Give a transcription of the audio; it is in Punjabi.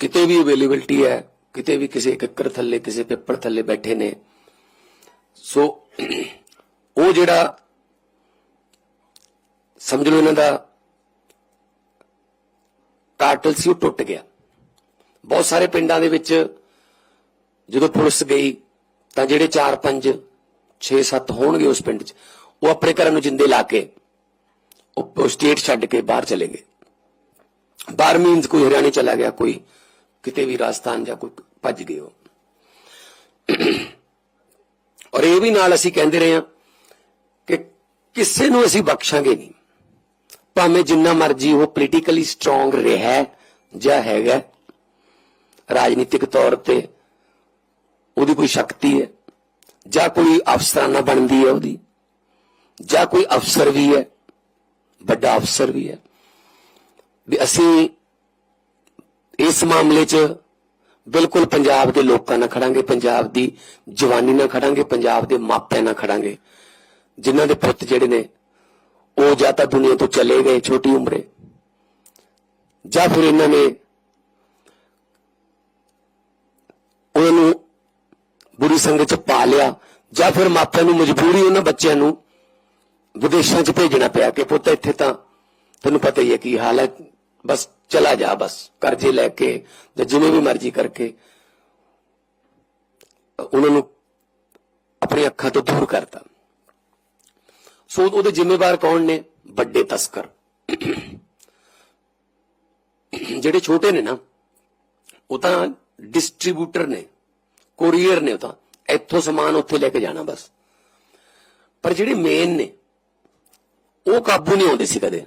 ਕਿਤੇ ਵੀ ਅਵੇਲੇਬਿਲਟੀ ਹੈ, ਕਿਤੇ ਵੀ ਕਿਸੇ ਕਿੱਕਰ ਥੱਲੇ, ਕਿਸੇ ਪੇਪਰ ਥੱਲੇ ਬੈਠੇ ਨੇ। ਸੋ ਉਹ ਜਿਹੜਾ ਸਮਝ ਲਓ ਇਹਨਾਂ ਦਾ ਕਾਰਟਲ ਸੀ, ਉਹ ਟੁੱਟ ਗਿਆ। ਬਹੁਤ ਸਾਰੇ ਪਿੰਡਾਂ ਦੇ ਵਿੱਚ ਜਦੋਂ ਪੁਲਿਸ ਗਈ, ਤਾਂ ਜਿਹੜੇ 4 5 6 7 ਹੋਣਗੇ ਉਸ ਪਿੰਡ 'ਚ, ਉਹ ਆਪਣੇ ਘਰਾਂ ਨੂੰ ਜਿੰਦੇ ਲਾ ਕੇ, ਉਹ ਸਟੇਟ ਛੱਡ ਕੇ ਬਾਹਰ ਚਲੇ ਗਏ। ਬਾਹਰ ਮੀਨਸ ਕੋਈ ਹਰਿਆਣੇ ਚਲਾ ਗਿਆ, ਕੋਈ ਕਿਤੇ ਵੀ ਰਾਜਸਥਾਨ ਜਾਂ ਕੋਈ ਭੱਜ ਗਏ ਉਹ ਔਰ ਇਹ ਵੀ ਨਾਲ ਅਸੀਂ ਕਹਿੰਦੇ ਰਹੇ ਹਾਂ ਕਿ ਕਿਸੇ ਨੂੰ ਅਸੀਂ ਬਖਸ਼ਾਂਗੇ ਨਹੀਂ। ਭਾਵੇਂ ਜਿੰਨਾ ਮਰਜ਼ੀ ਉਹ ਪੋਲੀਟੀਕਲੀ ਸਟਰੋਂਗ ਰਿਹਾ ਜਾਂ ਹੈਗਾ ਰਾਜਨੀਤਿਕ ਤੌਰ ਤੇ ਉਹਦੀ ਕੋਈ ਸ਼ਕਤੀ ਹੈ, ਜਾਂ ਕੋਈ ਅਫਸਰਾਨਾ ਬਣਦੀ ਹੈ ਉਹਦੀ, ਜਾਂ ਕੋਈ ਅਫਸਰ ਵੀ ਹੈ, ਵੱਡਾ ਅਫਸਰ ਵੀ ਹੈ। ਵੀ ਅਸੀਂ ਇਸ ਮਾਮਲੇ 'ਚ ਬਿਲਕੁਲ ਪੰਜਾਬ ਦੇ ਲੋਕਾਂ ਨਾਲ ਖੜਾਂਗੇ, ਪੰਜਾਬ ਦੀ ਜਵਾਨੀ ਨਾਲ ਖੜਾਂਗੇ, ਪੰਜਾਬ ਦੇ ਮਾਪਿਆਂ ਨਾਲ ਖੜਾਂਗੇ। ਜਿਨ੍ਹਾਂ ਦੇ ਪੁੱਤ ਜਿਹੜੇ ਨੇ, ਉਹ ਜਾਂ ਤਾਂ ਦੁਨੀਆ ਤੋਂ ਚਲੇ ਗਏ ਛੋਟੀ ਉਮਰੇ, ਜਾਂ ਫਿਰ ਇਹਨਾਂ ਨੇ ਉਹਨਾਂ ਨੂੰ ਬੁਰੀ ਸੰਗਤ ਚ ਪਾ ਲਿਆ, ਜਾਂ ਫਿਰ ਮਾਪਿਆਂ ਨੂੰ ਮਜਬੂਰੀ ਉਹਨਾਂ ਬੱਚਿਆਂ ਨੂੰ ਵਿਦੇਸ਼ਾਂ ਚ ਭੇਜਣਾ ਪਿਆ ਕਿ ਪੁੱਤ ਇੱਥੇ ਤਾਂ, ਤੈਨੂੰ ਪਤਾ ਹੀ ਹੈ ਕੀ ਹਾਲ ਹੈ ਬਸ ਚਲਾ ਜਾ ਬਸ ਕਰਜ਼ੇ ਲੈ ਕੇ ਜਾਂ ਜਿਵੇਂ ਵੀ ਮਰਜ਼ੀ ਕਰਕੇ। ਉਹਨਾਂ ਨੂੰ ਆਪਣੀ ਅੱਖਾਂ ਤੋਂ ਦੂਰ ਕਰਤਾ। ਸੋ ਉਹਦੇ ਜ਼ਿੰਮੇਵਾਰ ਕੌਣ ਨੇ? ਵੱਡੇ ਤਸਕਰ। ਜਿਹੜੇ ਛੋਟੇ ਨੇ ਨਾ, ਉਹ ਤਾਂ ਡਿਸਟ੍ਰੀਬਿਊਟਰ ਨੇ, ਕੋਰੀਅਰ ਨੇ ਉਹ ਤਾਂ। ਇੱਥੋਂ ਸਮਾਨ ਉੱਥੇ ਲੈ ਕੇ ਜਾਣਾ ਬਸ। ਪਰ ਜਿਹੜੇ ਮੇਨ ਨੇ, ਉਹ ਕਾਬੂ ਨਹੀਂ ਆਉਂਦੇ ਸੀ ਕਦੇ।